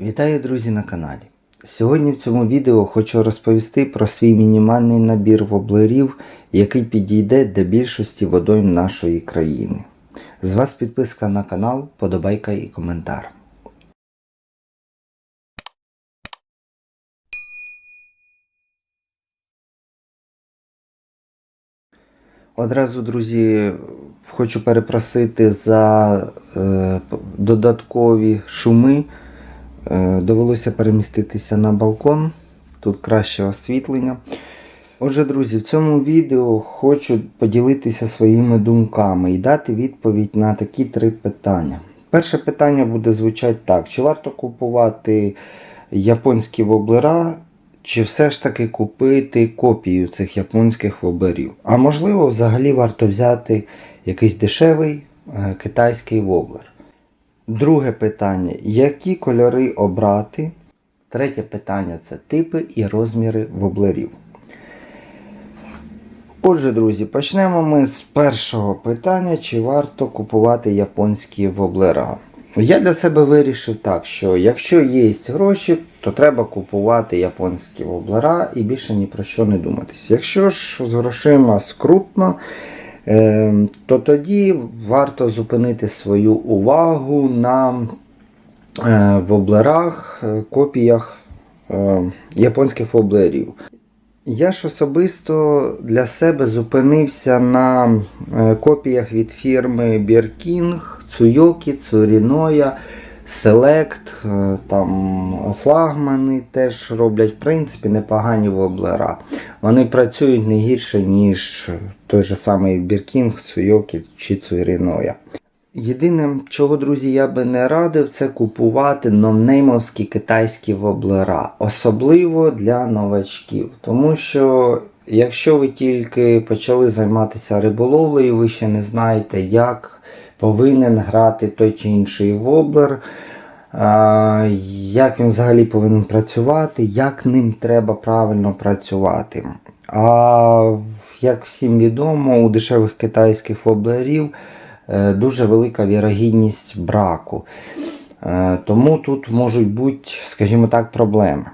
Вітаю, друзі, на каналі. Сьогодні в цьому відео хочу розповісти про свій мінімальний набір воблерів, який підійде для більшості водойм нашої країни. З вас підписка на канал, подобайка і коментар. Одразу, друзі, хочу перепросити за е, додаткові шуми. Е, довелося переміститися на балкон. Тут краще освітлення. Отже, друзі, в цьому відео хочу поділитися своїми думками і дати відповідь на такі три питання. Перше питання буде звучати так: чи варто купувати японські воблера, чи все ж таки купити копію цих японських воблерів? А можливо, взагалі варто взяти якийсь дешевий е, китайський воблер. Друге питання: які кольори обрати? Третє питання це типи і розміри воблерів. Отже, друзі, почнемо ми з першого питання: чи варто купувати японські воблера? Я для себе вирішив так, що якщо є гроші, то треба купувати японські воблера і більше ні про що не думатись. Якщо ж з грошима скрутно, то тоді варто зупинити свою увагу на е, воблерах, е, копіях е, японських воблерів. Я ж особисто для себе зупинився на копіях від фірми Birking, Tsuyoki, Tsurinoya, Select, е, там флагмани теж роблять в принципі непогані воблера. Вони працюють не гірше, ніж той же самий Біркінг, Цуйокі чи Цуйріноя. Єдине, чого, друзі, я би не радив, це купувати нонеймовські китайські воблера, особливо для новачків. Тому що, якщо ви тільки почали займатися риболовлею, ви ще не знаєте, як повинен грати той чи інший воблер, як він взагалі повинен працювати, як ним треба правильно працювати. А як всім відомо, у дешевих китайських воблерів е, дуже велика вірогідність браку. Е, Тому тут можуть бути, скажімо так, проблеми.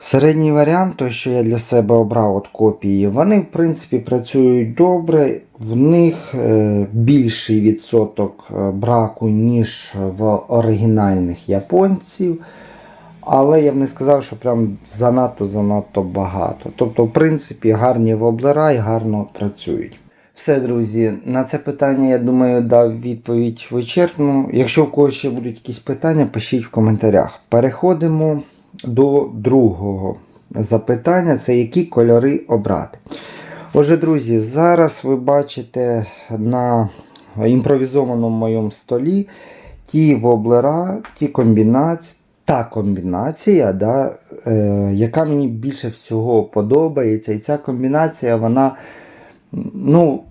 Середній варіант, той, що я для себе обрав от копії, вони в принципі працюють добре, в них е, більший відсоток е, браку, ніж в оригінальних японців. Але я б не сказав, що прям занадто-занадто багато. Тобто, в принципі, гарні воблера і гарно працюють. Все, друзі, на це питання, я думаю, дав відповідь вичерпну. Якщо в когось ще будуть якісь питання, пишіть в коментарях. Переходимо до другого запитання: це які кольори обрати. Отже, друзі, зараз ви бачите на імпровізованому моєму столі ті воблера, ті комбінації. Та комбінація, да, е, яка мені більше всього подобається. І ця комбінація, вона, ну,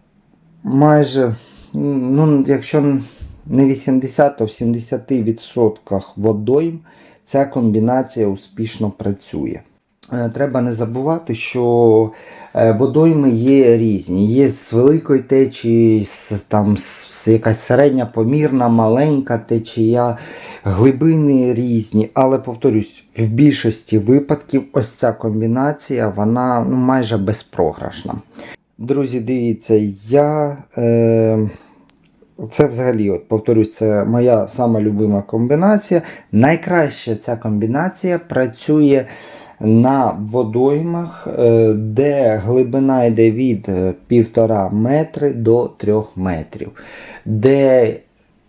майже, ну, якщо не 80, то в 70% водойм ця комбінація успішно працює. Е, Треба не забувати, що е, водойми є різні. Є з великої течії, там якась середня, помірна, маленька течія, глибини різні. Але повторюсь, в більшості випадків ось ця комбінація вона ну, майже безпрограшна. Друзі, дивіться, я. Е, це взагалі, от, повторюсь, це моя сама любима комбінація. Найкраще ця комбінація працює на водоймах, е, де глибина йде від 1,5 метри до 3 метрів, де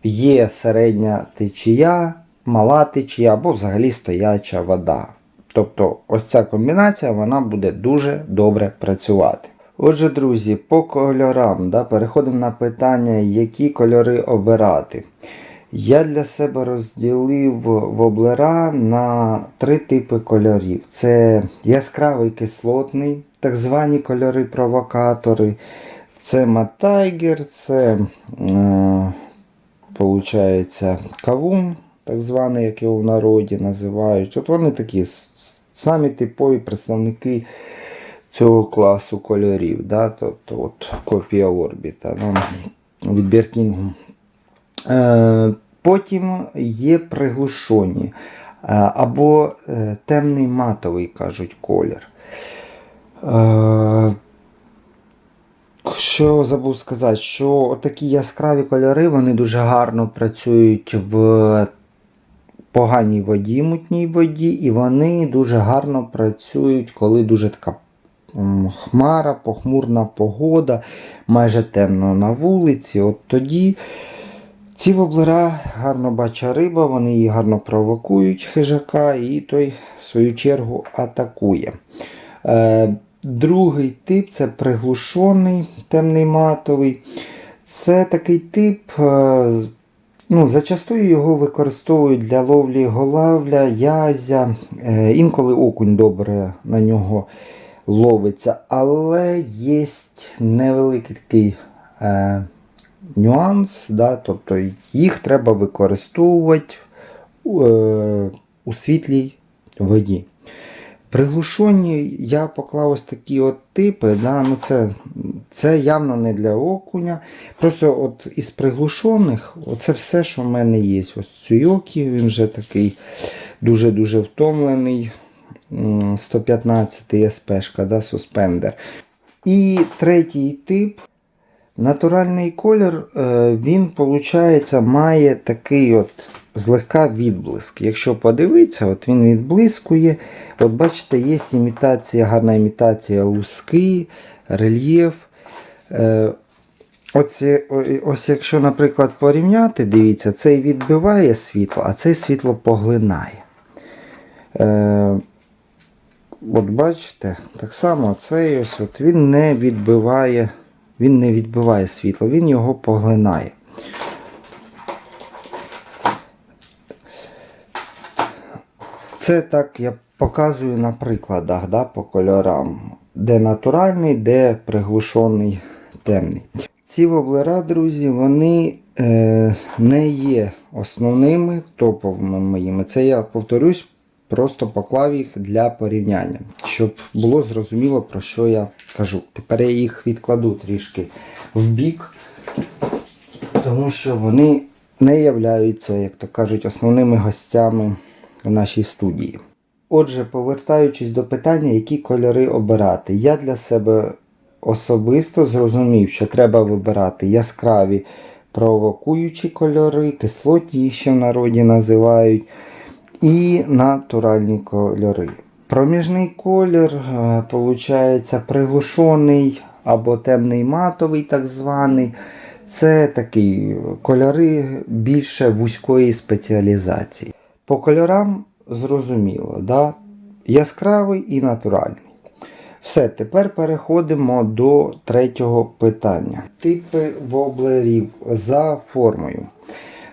є середня течія, мала течія або взагалі стояча вода. Тобто ось ця комбінація вона буде дуже добре працювати. Отже, друзі, по кольорам да, переходимо на питання, які кольори обирати. Я для себе розділив воблера на три типи кольорів: це яскравий кислотний, так звані кольори-провокатори, це матайгер, це е, получається, кавун, так званий, як його в народі називають. От вони такі самі типові представники цього класу кольорів. Да? Тобто от, копія орбіта ну, від Біркінгу. Е, Потім є приглушені е, або е, темний матовий, кажуть, колір. Е, Що забув сказати, що такі яскраві кольори вони дуже гарно працюють в поганій воді, мутній воді, і вони дуже гарно працюють, коли дуже така хмара, похмурна погода, майже темно на вулиці. От тоді ці воблера гарно бачить риба, вони її гарно провокують хижака, і той, в свою чергу, атакує. Е, Другий тип це приглушений темний матовий. Це такий тип, е, ну, зачастую його використовують для ловлі голавля, язя. Е, Інколи окунь добре на нього ловиться, але є невеликий такий е, нюанс, да, тобто їх треба використовувати е, у світлій воді. Приглушені я поклав ось такі от типи. Да, ну це, це явно не для окуня. Просто от із приглушених, оце все, що в мене є. Ось цуйокі, він вже такий дуже-дуже втомлений. М, 115 СПшка, да, суспендер. І третій тип. Натуральний колір, е, він, виходить, має такий от злегка відблиск. Якщо подивитися, от він відблискує. От бачите, є імітація, гарна імітація луски, рельєф. Е, Оце, ось якщо, наприклад, порівняти, дивіться, цей відбиває світло, а цей світло поглинає. От бачите, так само цей ось от він не відбиває, він не відбиває світло, він його поглинає. Це так я показую на прикладах да, по кольорам, де натуральний, де приглушений темний. Ці воблера, друзі, вони е, не є основними топовими моїми. Це я повторюсь, просто поклав їх для порівняння, щоб було зрозуміло, про що я кажу. Тепер я їх відкладу трішки в бік, тому що вони не являються, як то кажуть, основними гостями в нашій студії. Отже, повертаючись до питання, які кольори обирати, я для себе особисто зрозумів, що треба вибирати яскраві провокуючі кольори, кислотні їх ще в народі називають, і натуральні кольори. Проміжний колір, виходить, приглушений або темний матовий, так званий. Це такі кольори більше вузької спеціалізації. По кольорам зрозуміло, да? яскравий і натуральний. Все, тепер переходимо до третього питання. Типи воблерів за формою.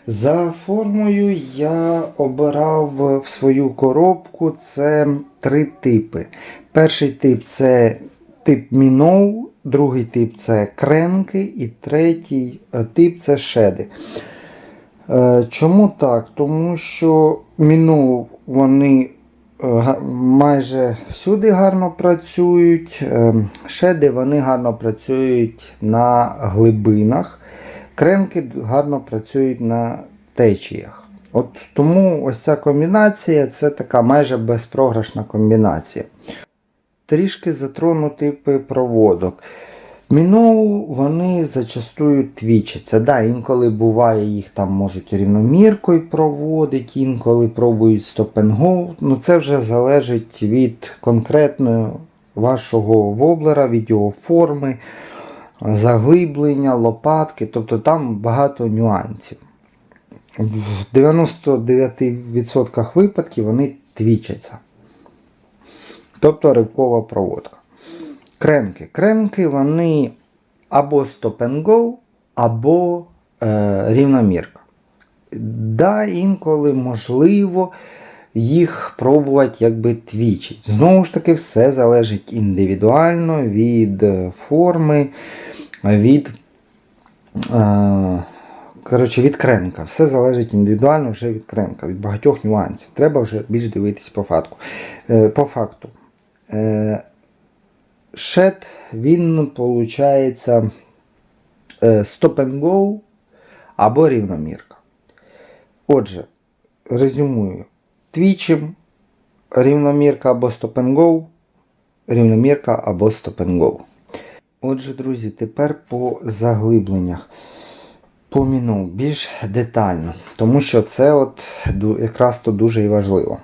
За формою я обирав в свою коробку це три типи. Перший тип це тип Міноу, другий тип це кренки, і третій е, тип це шеди. Е, Чому так? Тому що Міноу вони е, майже всюди гарно працюють. е, Шеди вони гарно працюють на глибинах. Кренки гарно працюють на течіях. От тому ось ця комбінація це така майже безпрограшна комбінація. Трішки затрону типи проводок. Міноу вони зачастую твічаться. Да, інколи буває, їх там можуть рівноміркою проводити, інколи пробують стоп-н-го. Ну це вже залежить від конкретного вашого воблера, від його форми, заглиблення, лопатки. Тобто там багато нюансів. В 99% випадків вони твічаться. Тобто ривкова проводка. Кремки. Кремки вони або stop and go, або е, рівномірка. Да, інколи можливо їх пробувати якби твічить. Знову ж таки, все залежить індивідуально від е, форми, від, е, коротше, від кренка. Все залежить індивідуально вже від кренка, від багатьох нюансів. Треба вже більш дивитись по факту. Е, по факту. Е, Шет, він, виходить, stop and go або рівномірка. Отже, резюмую. Твічем, рівномірка або go, рівномірка або go. Отже, друзі, тепер по заглибленнях. Поміну більш детально, тому що це от якраз то дуже і важливо.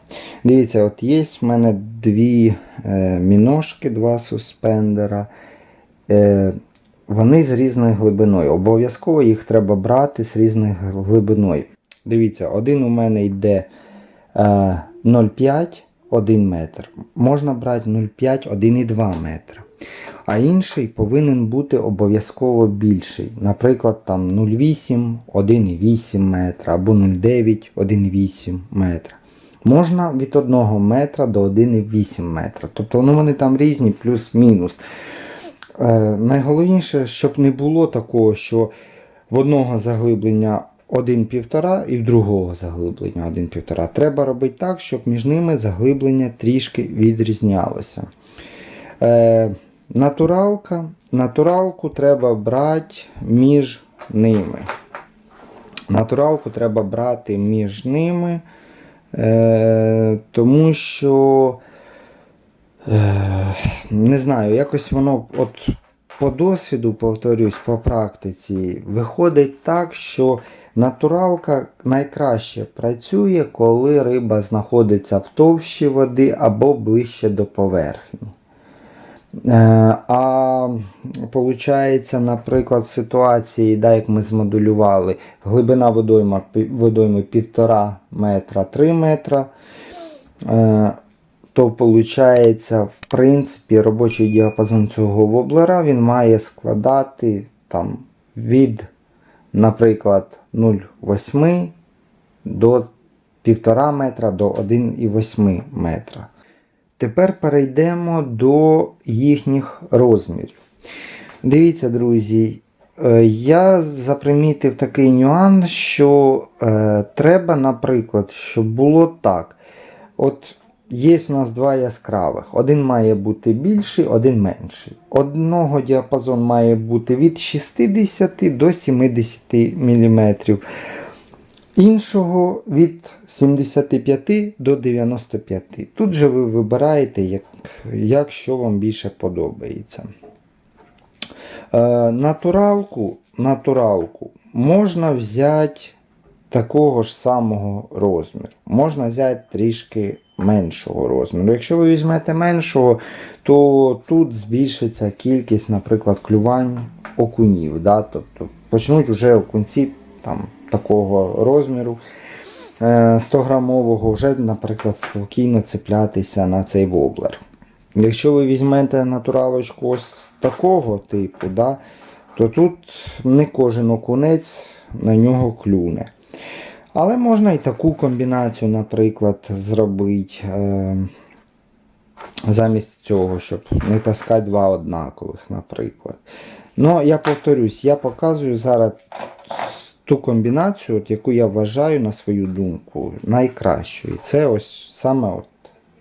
Дивіться, от є в мене дві е, міножки, два суспендера. Е, вони з різною глибиною. Обов'язково їх треба брати з різною глибиною. Дивіться, один у мене йде 0,5 1 метр. Можна брати 0,5 1,2 метра. А інший повинен бути обов'язково більший. Наприклад, там 0,8 1,8 метра або 0,9 1,8 метра. Можна від 1 метра до 1,8 метра. Тобто ну, вони там різні, плюс-мінус. Е, найголовніше, щоб не було такого, що в одного заглиблення 1,5 і в другого заглиблення 1,5. Треба робити так, щоб між ними заглиблення трішки відрізнялося. Е, натуралка. Натуралку треба брати між ними. Натуралку треба брати між ними, е, тому що е, не знаю, якось воно от по досвіду, повторюсь, по практиці, виходить так, що натуралка найкраще працює, коли риба знаходиться в товщі води або ближче до поверхні. Е, А виходить, наприклад, в ситуації, да, як ми змоделювали, глибина водойма, водойми 1,5 метра 3 метра, е, то виходить, в принципі, робочий діапазон цього воблера він має складати там, від, наприклад, 0,8 до 1,5 метра до 1,8 метра. Тепер перейдемо до їхніх розмірів. Дивіться, друзі, е, я запримітив такий нюанс, що е, треба, наприклад, щоб було так. От є у нас два яскравих. Один має бути більший, один менший. Одного діапазон має бути від 60 до 70 мм. Іншого від 75 до 95. Тут же ви вибираєте, як, як що вам більше подобається. Е, натуралку, натуралку можна взяти такого ж самого розміру. Можна взяти трішки меншого розміру. Якщо ви візьмете меншого, то тут збільшиться кількість, наприклад, клювань окунів. Да? Тобто почнуть вже окунці там, такого розміру. е, 100-грамового вже, наприклад, спокійно цеплятися на цей воблер. Якщо ви візьмете натуралочку ось такого типу, да, то тут не кожен окунець на нього клюне. Але можна і таку комбінацію, наприклад, зробити е, замість цього, щоб не таскати два однакових, наприклад. Ну, я повторюсь, я показую зараз ту комбінацію, от, яку я вважаю, на свою думку, найкращою. Це ось саме от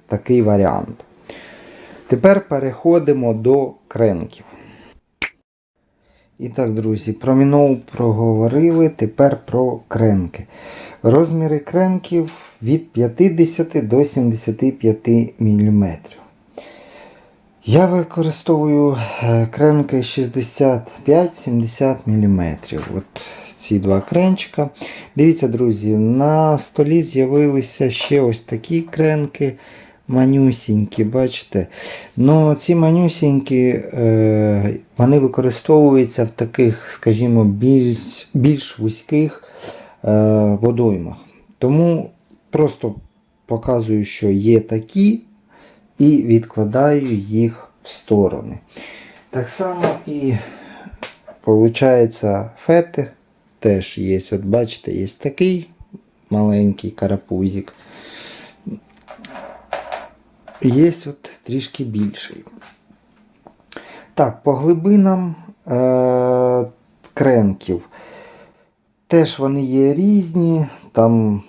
такий варіант. Тепер переходимо до кренків. І так, друзі, про міноу проговорили, тепер про кренки. Розміри кренків від 50 до 75 мм. Я використовую е, кренки 65-70 мм. От ці два кренчика. Дивіться, друзі, на столі з'явилися ще ось такі кренки. Манюсінькі, бачите. Ну, ці манюсінькі, е, вони використовуються в таких, скажімо, більш, більш вузьких е, водоймах. Тому просто показую, що є такі, і відкладаю їх в сторони. Так само і виходить фети теж є. От бачите, є такий маленький карапузик. Є от трішки більший. Так, по глибинам е- кренків. Теж вони є різні. Там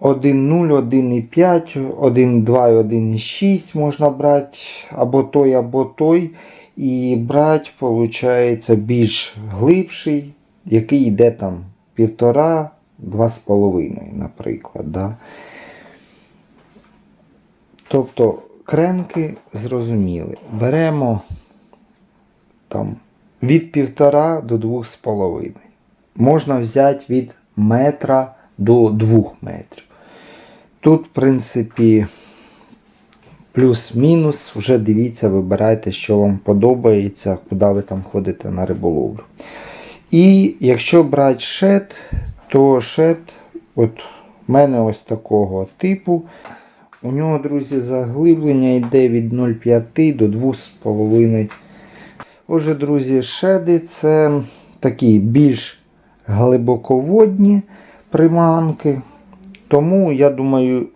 1,0, 1,5, 1,2, 1,6 можна брати або той, або той. І брати, виходить, більш глибший, який йде там 1,5 2,5, наприклад. Да? Тобто кремки зрозуміли. Беремо там, від 1,5 до 2,5. Можна взяти від метра до 2 метрів. Тут, в принципі, плюс-мінус, вже дивіться, вибирайте, що вам подобається, куди ви там ходите на риболовлю. І якщо брати шет, то шет, от в мене ось такого типу. У нього, друзі, заглиблення йде від 0,5 до 2,5. Отже, друзі, шеди це такі більш глибоководні приманки. Тому, я думаю,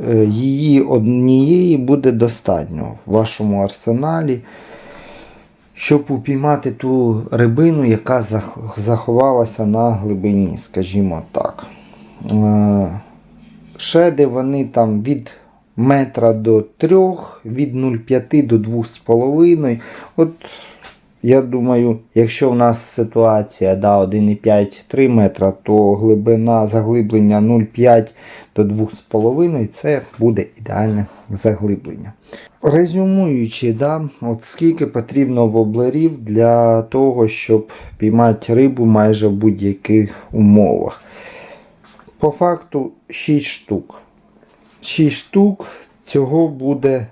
е, її однієї буде достатньо в вашому арсеналі, щоб упіймати ту рибину, яка заховалася на глибині, скажімо так. Е, Шеди вони там від метра до 3, від 0,5 до 2,5. От я думаю, якщо в нас ситуація да, 1,5-3 метра, то глибина заглиблення 0,5 до 2,5 це буде ідеальне заглиблення. Резюмуючи, да, от скільки потрібно воблерів для того, щоб піймати рибу майже в будь-яких умовах. По факту 6 штук. 6 штук цього буде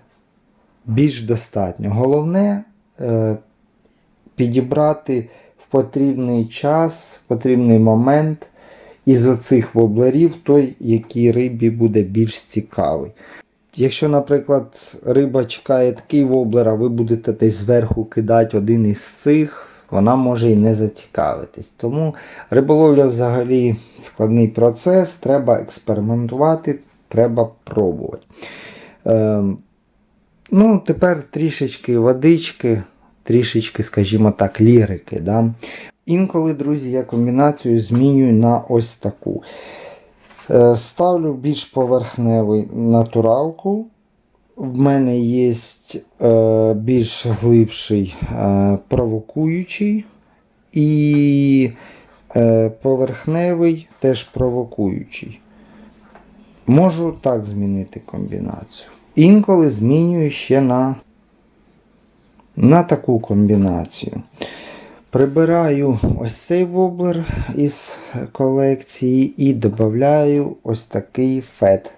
більш достатньо. Головне е, підібрати в потрібний час, в потрібний момент із оцих воблерів той, який рибі буде більш цікавий. Якщо, наприклад, риба чекає такий воблер, а ви будете десь зверху кидати один із цих, вона може і не зацікавитись. Тому риболовля взагалі складний процес, треба експериментувати, треба пробувати. Ем, ну, тепер трішечки водички, трішечки, скажімо так, лірики. Да? Інколи, друзі, я комбінацію змінюю на ось таку. Е, Ставлю більш поверхневий натуралку. В мене є е, більш глибший е, провокуючий і е, поверхневий теж провокуючий. Можу так змінити комбінацію. Інколи змінюю ще на, на таку комбінацію. Прибираю ось цей воблер із колекції і додаю ось такий фет.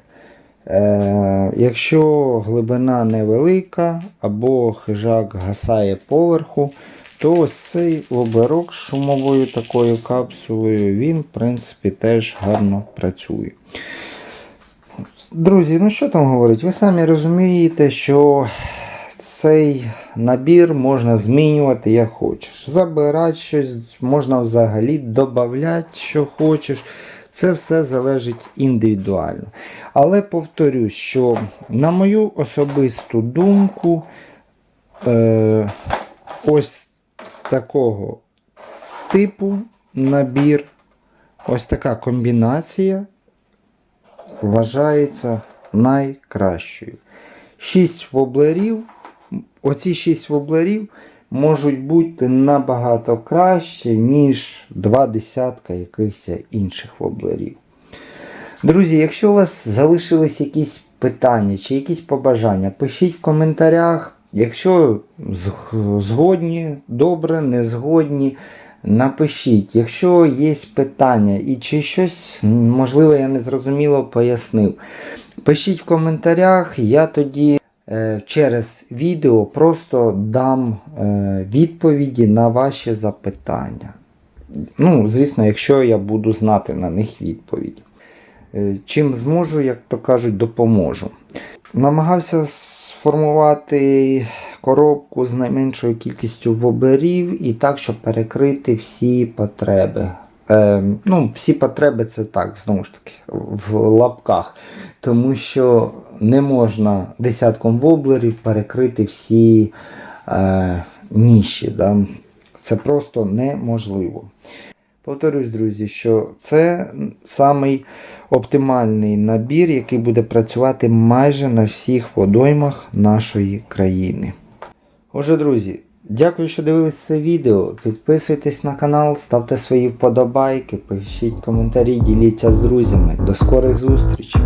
Е, якщо глибина невелика або хижак гасає поверху, то ось цей воблерок з шумовою такою капсулою, він, в принципі, теж гарно працює. Друзі, ну що там говорить? Ви самі розумієте, що цей набір можна змінювати як хочеш. Забирати щось, можна взагалі додати, що хочеш. Це все залежить індивідуально. Але повторюсь, що на мою особисту думку, е, ось такого типу набір, ось така комбінація вважається найкращою. 6 воблерів. Оці 6 воблерів можуть бути набагато краще, ніж два десятка якихось інших воблерів. Друзі, якщо у вас залишились якісь питання чи якісь побажання, пишіть в коментарях. Якщо згодні, добре, не згодні, напишіть. Якщо є питання і чи щось, можливо, я незрозуміло пояснив. Пишіть в коментарях, я тоді е, через відео просто дам е, відповіді на ваші запитання. Ну, звісно, якщо я буду знати на них відповідь. Е, Чим зможу, як то кажуть, допоможу. Намагався сформувати коробку з найменшою кількістю воблерів і так, щоб перекрити всі потреби. Е, ну, всі потреби це так, знову ж таки, в лапках. Тому що не можна десятком воблерів перекрити всі е, ніші. Да? Це просто неможливо. Повторюсь, друзі, що це самий оптимальний набір, який буде працювати майже на всіх водоймах нашої країни. Отже, друзі, Дякую, що дивились це відео. Підписуйтесь на канал, ставте свої вподобайки, пишіть коментарі, діліться з друзями. До скорих зустрічей!